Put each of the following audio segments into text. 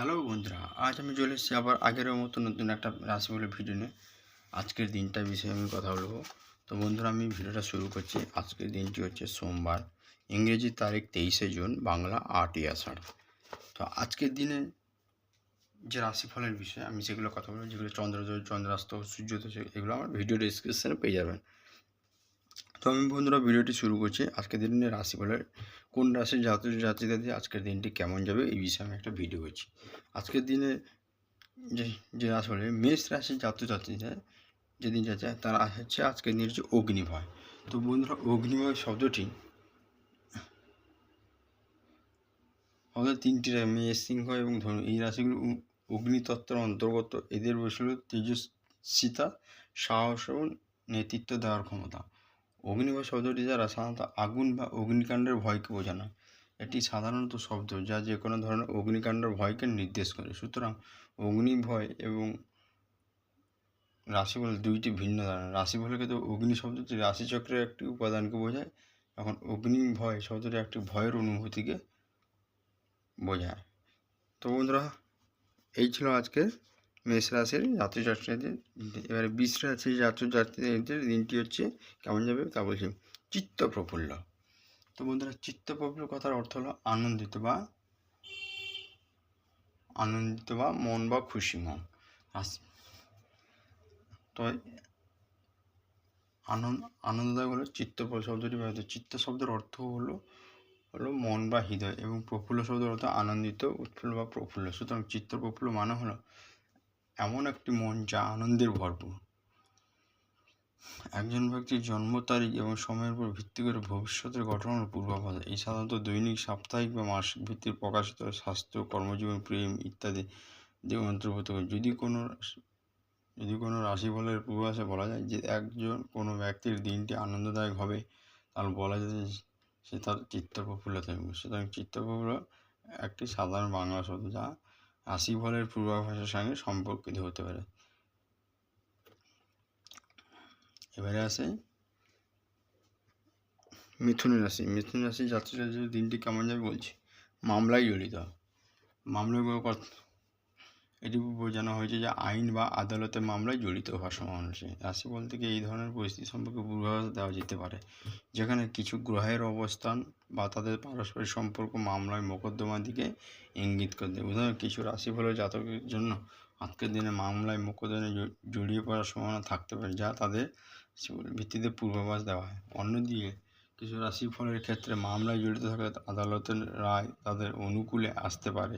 Hello বন্ধুরা, আজ আমি চলে এসেছি আবার আগের মতো নতুন একটা রাশি বলে ভিডিও নিয়ে। আজকের দিনটার বিষয়ে আমি কথা বলব। তো বন্ধুরা, আমি ভিডিওটা শুরু করছি। আজকের দিনটি হচ্ছে সোমবার, ইংরেজি তারিখ তেইশে জুন, বাংলা আটই আষাঢ় তো আজকের দিনে যে রাশিফলের বিষয়ে আমি সেগুলো কথা বলব, যেগুলো চন্দ্রোদয় চন্দ্রাস্ত, সূর্যোদয় এগুলো আমার ভিডিও ডিসক্রিপশানে পেয়ে যাবেন। তো আমি বন্ধুরা ভিডিওটি শুরু করছি। আজকের দিনে রাশিফলের কোন রাশির জাতক জাতিদের আজকের দিনটি কেমন যাবে এই বিষয়ে আমি একটা ভিডিও করছি। আজকের দিনে যে যে রাশি বলে মেষ রাশির জাতক জাতিদের যেদিন যাচ্ছে, তারা হচ্ছে আজকের দিন হচ্ছে অগ্নিভয়। তো বন্ধুরা, অগ্নিভয় শব্দটি আমাদের তিনটি মেষ, সিংহ এবং ধনু, এই রাশিগুলো অগ্নিতত্ত্বের অন্তর্গত। এদের বৈশিষ্ট্য তেজস্বিতা, সাহস এবং নেতৃত্ব দেওয়ার ক্ষমতা। অগ্নিভয় শব্দটি দ্বারা সাধারণত আগুন বা অগ্নিকাণ্ডের ভয়কে বোঝানো। এটি সাধারণত শব্দ যা যে কোনো ধরনের অগ্নিকাণ্ডের ভয়কে নির্দেশ করে। সুতরাং অগ্নিভয় এবং রাশিফল দুইটি ভিন্ন ধারণা রাশিফলের ক্ষেত্রে অগ্নি শব্দটি রাশিচক্রের একটি উপাদানকে বোঝায়, এখন অগ্নিভয় শব্দটি একটি ভয়ের অনুভূতিকে বোঝায়। তো বন্ধুরা, এই ছিল আজকে মেষ রাশির জাতীয় যাত্রীদের, এবারে বিশ রাশির যাত্রীদের দিনটি হচ্ছে কেমন যাবে তা বলছি। চিত্ত প্রফুল্ল তো বন্ধুরা চিত্ত প্রফুল্ল কথার অর্থ হলো আনন্দিত বা আনন্দিত বা মন বা খুশি মন। তো আনন্দ আনন্দদায়ক হলো চিত্ত শব্দটি ব্যবহৃত। চিত্ত শব্দের অর্থ হলো হলো মন বা হৃদয় এবং প্রফুল্ল শব্দের অর্থ আনন্দিত, উৎফুল্ল বা প্রফুল্ল। সুতরাং চিত্ত প্রফুল্ল মানে হলো এমন একটি মন যা আনন্দের ভরপুর। একজন ব্যক্তির জন্ম তারিখ এবং সময়ের উপর ভিত্তি করে ভবিষ্যতের ঘটনার পূর্বাভাস, এই সাধারণত দৈনিক, সাপ্তাহিক বা মাসিক ভিত্তির প্রকাশিত স্বাস্থ্য, কর্মজীবন, প্রেম ইত্যাদি দিয়ে অন্তর্ভুক্ত করে। যদি কোনো যদি কোনো রাশিফলের পূর্বাভাসে বলা যায় যে একজন, কোনো ব্যক্তির দিনটি আনন্দদায়ক হবে, তাহলে বলা যায় সে তার চিত্ত প্রফুল্ল থাকবে সুতরাং চিত্ত প্রফুল্ল একটি সাধারণ বাংলা শব্দ যা রাশিফলের পূর্বাভাসের সঙ্গে সম্পর্কিত হতে পারে। এবারে আসে। মিথুন রাশি। মিথুন রাশি যাত্রীরা দিনটি কেমন যাবে বলছি? মামলায় জড়িত। মামলায় এটি বোঝানো হয়েছে যে আইন বা আদালতের মামলায় জড়িত হওয়ার সম্ভাবনা রয়েছে রাশিফল থেকে এই ধরনের পরিস্থিতি সম্পর্কে পূর্বাভাস দেওয়া যেতে পারে, যেখানে কিছু গ্রহের অবস্থান বা তাদের পারস্পরিক সম্পর্ক মামলায় মোকদ্দমার দিকে ইঙ্গিত করে দেয়। উদাহরণ কিছু রাশিফলের জাতকের জন্য আজকের দিনে মামলায় মোকদ্দমায় জড়িয়ে পড়ার সম্ভাবনা থাকতে পারে, যা তাদের ভিত্তিতে পূর্বাভাস দেওয়া হয়। অন্যদিকে, কিছু রাশিফলের ক্ষেত্রে মামলায় জড়িত থাকলে আদালতের রায় তাদের অনুকূলে আসতে পারে।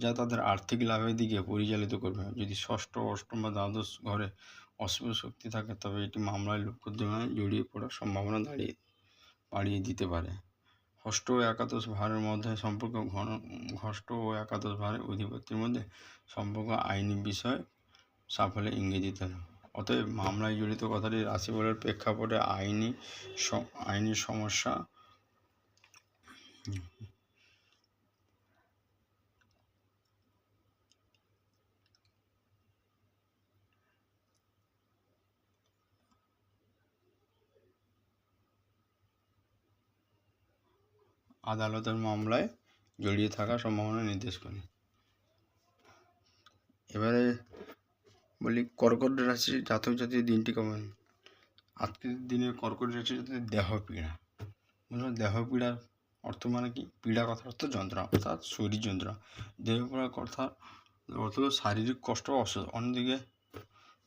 যা তাদের আর্থিক লাভের দিকে পরিচালিত করবে। যদি ষষ্ঠ, অষ্টম বা দ্বাদশ ঘরে অশুভ শক্তি থাকে, তবে এটি মামলায় মোকদ্দমায় জড়িয়ে পড়ার সম্ভাবনা দাঁড়িয়ে, বাড়িয়ে দিতে পারে। ষষ্ঠ ও একাদশ ভারের মধ্যে সম্পর্ক ঘন, ষষ্ঠ ও একাদশ ভারের অধিপতির মধ্যে সম্পর্ক আইনি বিষয় সাফল্যে ইঙ্গিত দিতে অতএব মামলায় জড়িত কথাটি রাশিফলের প্রেক্ষাপটে আইনি আইনি সমস্যা আদালতের মামলায় জড়িয়ে থাকার সম্ভাবনা নির্দেশ করে। এবারে বলি, কর্কট রাশির জাতক জাতির দিনটি কেমন? আজকের দিনে কর্কট রাশির জাতকের দেহ পীড়া। বুঝলাম দেহ পীড়ার অর্থ মানে কি? পীড়া কথা অর্থ যন্ত্রণা, অর্থাৎ শরীর যন্ত্রণা। দেহ পীড়ার কথা, অর্থ শারীরিক কষ্ট অসুখ। অন্যদিকে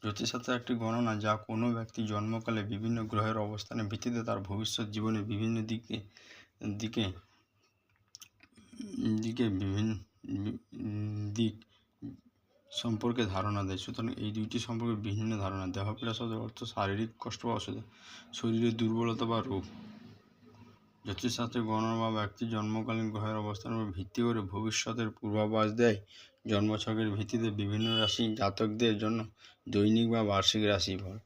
জ্যোতিষশাস্ত্রের একটি গণনা যা কোনো ব্যক্তি জন্মকালে বিভিন্ন গ্রহের অবস্থানের ভিত্তিতে তার ভবিষ্যৎ জীবনে বিভিন্ন দিকে দিকে দিকে বিভিন্ন দিক সম্পর্কে ধারণা দেয়। সুতরাং এই দুইটি সম্পর্কে বিভিন্ন ধারণা দেহপীড়া শব্দের অর্থ শারীরিক কষ্ট বা অসুবিধা শরীরের দুর্বলতা বা রোগ। জ্যোতিষশাস্ত্রের গণনা বা ব্যক্তির জন্মকালীন গ্রহের অবস্থানের উপর ভিত্তি করে ভবিষ্যতের পূর্বাভাস দেয়। জন্মছকের ভিত্তিতে বিভিন্ন রাশি জাতকদের জন্য দৈনিক বা বার্ষিক রাশি রাশিফল।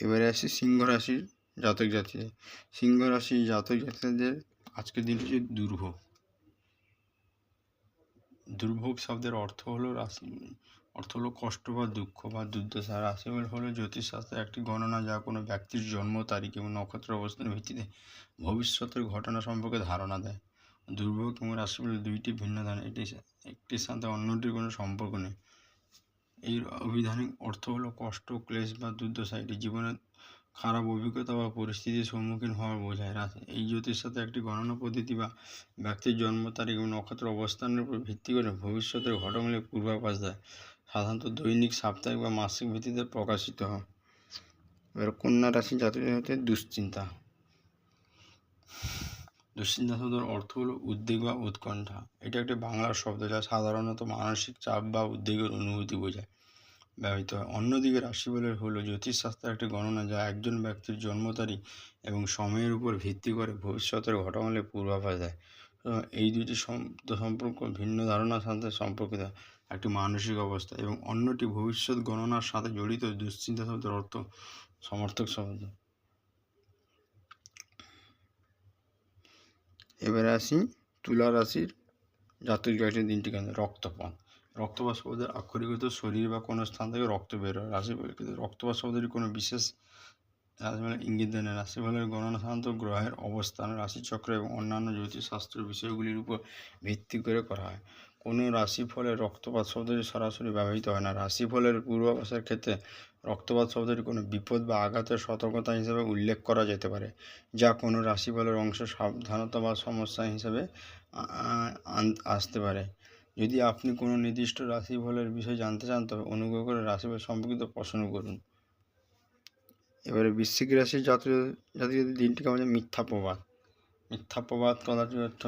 এবারে আসি সিংহ রাশির জাতক জাতিদের। সিংহ রাশির জাতক জাতিদের আজকের দিনটি হচ্ছে দুর্ভোগ। দুর্ভোগ শব্দের অর্থ হলো অর্থ হলো কষ্ট বা দুঃখ বা দুর্দশা। রাশিফল হলো জ্যোতিষশাস্ত্রের একটি গণনা যা কোনো ব্যক্তির জন্ম, তারিখ এবং নক্ষত্র অবস্থানের ভিত্তিতে ভবিষ্যতের ঘটনা সম্পর্কে ধারণা দেয়। দুর্ভোগ এবং রাশিফলের দুইটি ভিন্ন ধারণা এটি একটির সাথে অন্যটির কোনো সম্পর্ক নেই। এই অভিধানিক অর্থ হলো কষ্ট, ক্লেশ বা দুর্দশা। এটি জীবনের খারাপ অভিজ্ঞতা বা পরিস্থিতির সম্মুখীন হওয়া বোঝায়। রাশি এই জ্যোতির সাথে একটি গণনা পদ্ধতি বা ব্যক্তির জন্ম তারিখ এবং নক্ষত্র অবস্থানের উপর ভিত্তি করে ভবিষ্যতের ঘটনাগুলির পূর্বাভাস দেয়। সাধারণত দৈনিক, সাপ্তাহিক বা মাসিক ভিত্তিতে প্রকাশিত হয়। এবার কন্যা রাশি হতে দুশ্চিন্তা। দুশ্চিন্তা শব্দের অর্থ হলো উদ্বেগ বা উৎকণ্ঠা। এটা একটি বাংলা শব্দ যা সাধারণত মানসিক চাপ বা উদ্বেগের অনুভূতি বোঝায়। ব্যবহৃত হয়। অন্যদিকে রাশি বলে হলো জ্যোতিষশাস্ত্রের একটি গণনা যা একজন ব্যক্তির জন্ম তারিখ এবং সময়ের উপর ভিত্তি করে ভবিষ্যতের ঘটনাগুলির পূর্বাভাস দেয়। এই দুটি সম্পর্ক ভিন্ন ধারণার সাথে সম্পর্কিত, একটি মানসিক অবস্থা এবং অন্যটি ভবিষ্যৎ গণনার সাথে জড়িত দুশ্চিন্তা শব্দের অর্থ সমর্থক শব্দ। এবারে আসি তুলা রাশির জাতক জাতির দিনটি কেন রক্তপাত শব্দের আক্ষরিক অর্থ শরীর বা কোনো স্থান থেকে রক্ত বের হয়। রাশি বলে কিন্তু রক্তপাত শব্দটি কোনো বিশেষ রাশিফলের ইঙ্গিত দেয় না। রাশিফলের গণনা সাধারণত গ্রহের অবস্থান, রাশিচক্র এবং অন্যান্য জ্যোতিষশাস্ত্রের বিষয়গুলির উপর ভিত্তি করে করা হয়। কোনো রাশিফলের রক্তপাত শব্দটি সরাসরি ব্যবহৃত হয় না। রাশিফলের পূর্বাভাসের ক্ষেত্রে রক্তপাত শব্দটি কোনো বিপদ বা আঘাতের সতর্কতা হিসেবে উল্লেখ করা যেতে পারে, যা কোনো রাশিফলের অংশ সাবধানতা বা সমস্যা হিসেবে আসতে পারে। যদি আপনি কোনো নির্দিষ্ট রাশিফলের বিষয়ে জানতে চান, তবে অনুগ্রহ করে রাশিফল সম্পর্কিত প্রশ্ন করুন। এবারে বৃশ্চিক রাশির জাতীয় জাতীয় দিনটিকে আমাদের মিথ্যা প্রবাদ। মিথ্যা প্রবাদ কথাটির অর্থ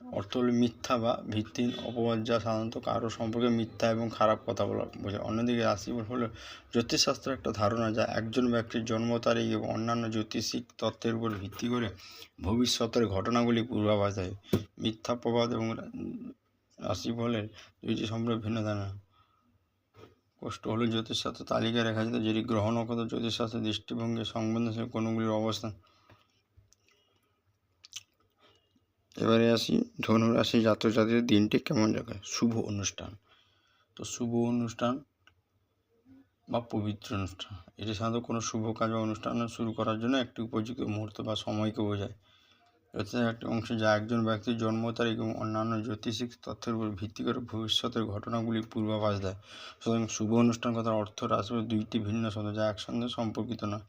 অর্থ হলো মিথ্যা বা ভিত্তিহীন অপবাদ যা সাধারণত কারও সম্পর্কে মিথ্যা এবং খারাপ কথা বলা বোঝায়। অন্যদিকে রাশিফল হলো জ্যোতিষশাস্ত্রের একটা ধারণা যা একজন ব্যক্তির জন্ম তারিখ এবং অন্যান্য জ্যোতিষিক তত্ত্বের উপর ভিত্তি করে ভবিষ্যতের ঘটনাগুলি পূর্বাভাস দেয়। মিথ্যা প্রবাদ এবং রা- রাশিফলের দুইটি সম্পর্কে ভিন্ন ধারণা কষ্ট হলো জ্যোতিষশাস্ত্র তালিকায় রেখা যেত যেটি গ্রহ নক্ষত্র জ্যোতিষশাস্ত্রের দৃষ্টিভঙ্গি সংবেদনশীল কোনগুলির অবস্থান? এবারে আসি ধনু রাশি জাতক জাতির দিনটি কেমন যাবে শুভ অনুষ্ঠান। তো শুভ অনুষ্ঠান বা পবিত্র অনুষ্ঠান। এটি সাধারণত কোনো শুভ কাজ অনুষ্ঠান শুরু করার জন্য একটি উপযুক্ত মুহূর্ত বা সময়কে বোঝায়। জ্যোতিষের একটি অংশ যা একজন ব্যক্তির জন্ম তারিখ এবং অন্যান্য জ্যোতিষিক তথ্যের উপর ভিত্তি করে ভবিষ্যতের ঘটনাগুলির পূর্বাভাস দেয়। সুতরাং শুভ অনুষ্ঠান কথার অর্থ রাশি দুইটি ভিন্ন শব্দ যা একসঙ্গে সম্পর্কিত নয়।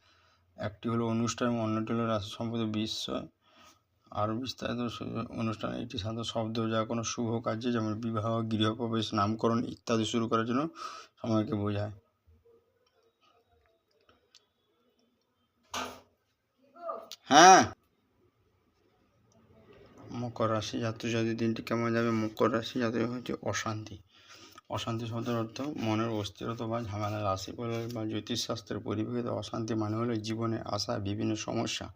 একটি হলো অনুষ্ঠান এবং অন্যটি হলো রাশি সম্পর্কিত বিষয় আরও বিস্তারিত অনুষ্ঠান। এটি সাধারণত শব্দ যা কোনো শুভ কার্যে যেমন বিবাহ, গৃহপ্রবেশ, নামকরণ ইত্যাদি শুরু করার জন্য সময়কে বোঝায়। হ্যাঁ? মকর রাশি জাতীয় দিনটি কেমন যাবে? মকর রাশি জাতীয় হচ্ছে অশান্তি। অশান্তি শব্দের অর্থ মনের অস্থিরতা বা ঝামেলা, রাশি বলে বা জ্যোতিষশাস্ত্রের পরিপ্রেক্ষিতে অশান্তি মানে হলো জীবনে আসা বিভিন্ন সমস্যা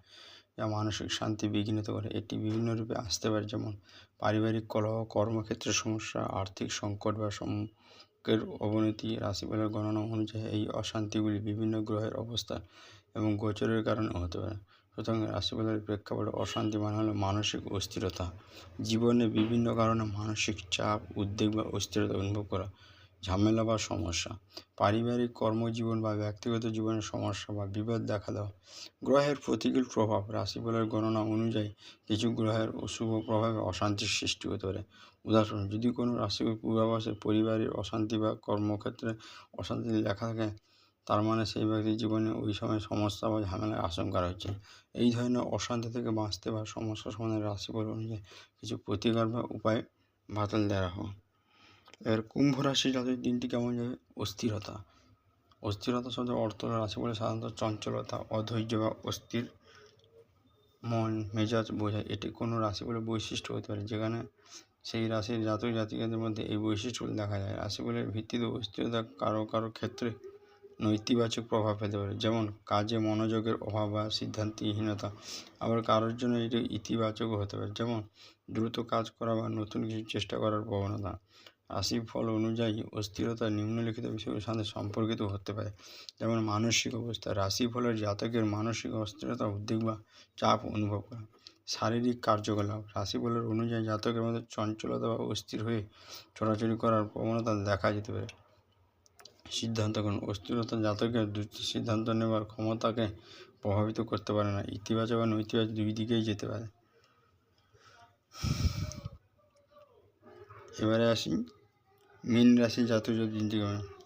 যা মানসিক শান্তি বিঘ্নিত করে। এটি বিভিন্ন রূপে আসতে পারে, যেমন পারিবারিক কলহ, কর্মক্ষেত্রে সমস্যা, আর্থিক সংকট বা সম্পর্কের অবনতি রাশিফলের গণনা অনুযায়ী এই অশান্তিগুলি বিভিন্ন গ্রহের অবস্থা এবং গোচরের কারণে হতে পারে। সুতরাং রাশিফলের প্রেক্ষাপটে অশান্তি মানে হলো মানসিক অস্থিরতা। জীবনে বিভিন্ন কারণে মানসিক চাপ, উদ্বেগ বা অস্থিরতা অনুভব করা, ঝামেলা বা সমস্যা, পারিবারিক কর্মজীবন বা ব্যক্তিগত জীবনের সমস্যা বা বিপদ দেখা দেওয়া, গ্রহের প্রতিকূল প্রভাব, রাশিফলের গণনা অনুযায়ী কিছু গ্রহের অশুভ প্রভাবে অশান্তির সৃষ্টি হতে পারে। উদাহরণ, যদি কোনো রাশির পূর্বাভাসে পরিবারের অশান্তি বা কর্মক্ষেত্রে অশান্তি লেখা থাকে তার মানে সেই ব্যক্তির জীবনে ওই সময় সমস্যা বা ঝামেলার আশঙ্কা রয়েছে। এই ধরনের অশান্তি থেকে বাঁচতে বা সমস্যা সমাধানের রাশিফল অনুযায়ী কিছু প্রতিকার বা উপায় বাতিল দেওয়া হোক এর কুম্ভ রাশি যাদের দিনটি কেমন যাবে অস্থিরতা। অস্থিরতা শব্দের অর্থ রাশি বলে সাধারণত চঞ্চলতা, অধৈর্য বা অস্থির মন, মেজাজ বোঝায়। এটি কোনো রাশি বলে বৈশিষ্ট্য হতে পারে, যেখানে সেই রাশির জাতক জাতিকাদের মধ্যে এই বৈশিষ্ট্যগুলি দেখা যায়। রাশিফলের ভিত্তিতে অস্থিরতা কারও কারও ক্ষেত্রে নৈতিবাচক প্রভাব ফেলতে পারে। যেমন, কাজে মনোযোগের অভাব বা সিদ্ধান্তহীনতা আবার কারোর জন্য এটি ইতিবাচকও হতে পারে। যেমন, দ্রুত কাজ করা বা নতুন কিছু চেষ্টা করার প্রবণতা। রাশির ফল অনুযায়ী অস্থিরতা নিম্নলিখিত বিষয়ের সাথে সম্পর্কিত হতে পারে। যেমন, মানসিক অবস্থা। রাশি ফলের জাতকের মানসিক অস্থিরতা, উদ্বেগ বা চাপ অনুভব করা। শারীরিক কার্যকলাপ। রাশিফলের অনুযায়ী জাতকের মধ্যে চঞ্চলতা বা অস্থির হয়ে ছোটাছুটি করার প্রবণতা দেখা যেতে পারে। সিদ্ধান্ত গ্রহণ। অস্থিরতা জাতকের দ্রুত সিদ্ধান্ত নেওয়ার ক্ষমতাকে প্রভাবিত করতে পারে না। ইতিবাচক এবং নৈতিবাচক দুই দিকেই যেতে পারে। এবারে আসি মীন রাশি জাতীয় দিনটি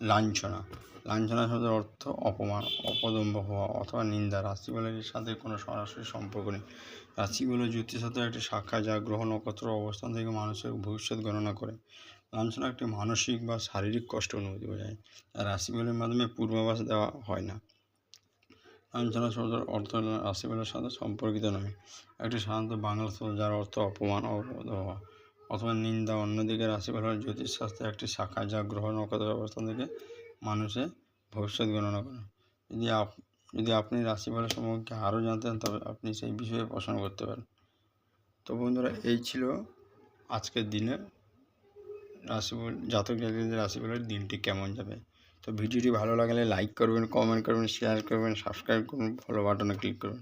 লাঞ্ছনা। লাঞ্ছনা শব্দের অর্থ অপমান, অপদম্ব হওয়া অথবা নিন্দা। রাশিফলের সাথে কোনো সরাসরি সম্পর্ক নেই। রাশিগুলো জ্যোতিষশাস্ত্রের একটি শাখা যা গ্রহ নক্ষত্র অবস্থান থেকে মানুষের ভবিষ্যৎ গণনা করে। লাঞ্ছনা একটি মানসিক বা শারীরিক কষ্ট অনুভূতি বোঝায়। আর রাশিফলের মাধ্যমে পূর্বাভাস দেওয়া হয় না। লাঞ্ছনা শব্দের অর্থ রাশিফলের সাথে সম্পর্কিত নয়। একটি সাধারণত বাংলা শব্দ যার অর্থ অপমান অপদ হওয়া অথবা নিন্দা, অন্যদিকে রাশিফল হল জ্যোতিষশাস্ত্রের একটি শাখা যা গ্রহ নক্ষত্রের অবস্থান থেকে মানুষের ভবিষ্যৎ গণনা করে। যদি আপ, যদি আপনি রাশিফলের সম্পর্কে আরও জানতেন তবে আপনি সেই বিষয়ে পছন্দ করতে পারেন। তো বন্ধুরা, এই ছিল আজকের দিনে রাশিফল, জাতক জাতিদের রাশিফলের দিনটি কেমন যাবে? তো ভিডিওটি ভালো লাগলে লাইক করবেন কমেন্ট করবেন শেয়ার করবেন সাবস্ক্রাইব করুন ফলো বাটনে ক্লিক করবেন